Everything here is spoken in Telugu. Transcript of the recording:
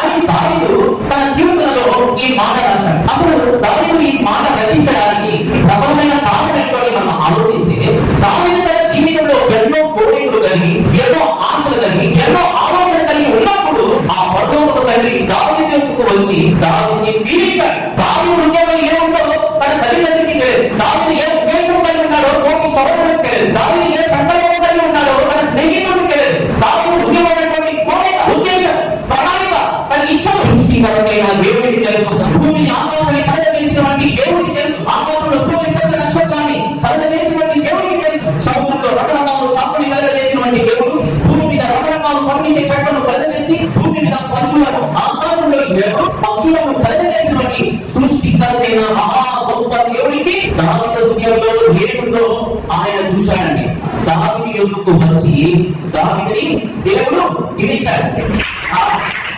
అని దావిదు తన కీర్తనలో ఈ మాట రాశాడు. అసలు దావిదు ఈ మాట రచించడానికి ప్రబలమైన కారణం ఏంటో మనం ఆలోచిస్తే దావిదు తన జీవితంలో ఎన్నో కోరికలు కలిగి ఎన్నో ఆశలు కలిగి ఎన్నో ఆలోచన కలిగి ఉన్నప్పుడు ఆ పరలోకపు తండ్రి దావీదు ఎందుకు వచ్చి దావీదుని ఇచ్చను దేవుడికి తెలుసు. భూమిని ఆకాశాన్ని కలగవేసినటువంటి దేవుడికి తెలుసు. ఆకాశంలో సూర్య చంద్ర నక్షత్రాన్ని కలగవేసినటువంటి దేవుడికి తెలుసు. సముద్రంలో చాపని కలగవేసినటువంటి దేవుడు భూమి మీద రకరకాల పండించే చెట్లను కలగవేసి భూమి మీద పశువులను ఆకాశంలో పక్షులను కలగవేసినటువంటి సృష్టికరైన మహా గొప్ప దేవుడికి దావిద హృదయంలో ఏముందో ఆయన చూశాడండి. దావిది ఎందుకు వచ్చి దావిని దేవుడు దిరించాడు